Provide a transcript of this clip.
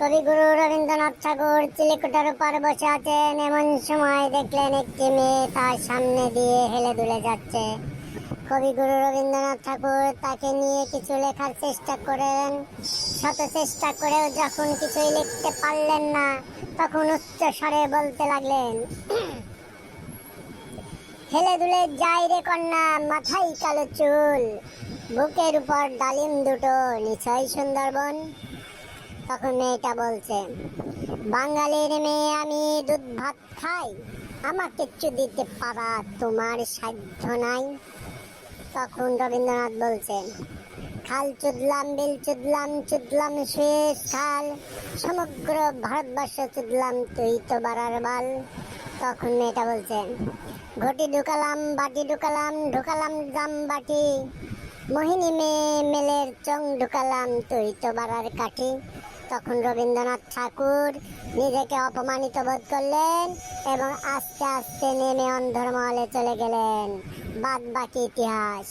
কবিগুরু রবীন্দ্রনাথ ঠাকুর উপর বসে আছেন। এমন সময় দেখলেন একটি মেয়ে তার সামনে দিয়ে হেলে দুলে যাচ্ছে। কবিগুরু রবীন্দ্রনাথ ঠাকুর তাকে নিয়ে কিছু লেখার চেষ্টা করেন। শত চেষ্টা করেও যখন কিছুই লিখতে পারলেন না, তখন উচ্চ স্বরে বলতে লাগলেন, হেলে দুলে যাই রে কন্যা, মাথায় কালো চুল, বুকের উপর ডালিম দুটো নিশ্চয় সুন্দরবন। তখন মেয়েটা বলছে, বাঙালির মেয়ে আমি দুধ ভাত খাই, আমার কিচ্ছু দিতে পারা তোমার সাধ্য নাই। তখন রবীন্দ্রনাথ বলছেন খাল চুদলাম, বিল চুদলাম চুদলাম শেষ খাল সমগ্র ভারতবর্ষ চুদলাম, তুই তো বাড়ার বাল। তখন মেয়েটা বলছেন ঘটি ঢুকালাম, বাটি ঢুকালাম ঢুকালাম জাম বাটি। মোহিনী মেয়ে মেলের চং ঢুকালাম, তুই তো বাড়ার কাঠি। তখন রবীন্দ্রনাথ ঠাকুর নিজেকে অপমানিত বোধ করলেন এবং আস্তে আস্তে নেমে অন্ধর্মহলে চলে গেলেন। বাদ বাকি ইতিহাস।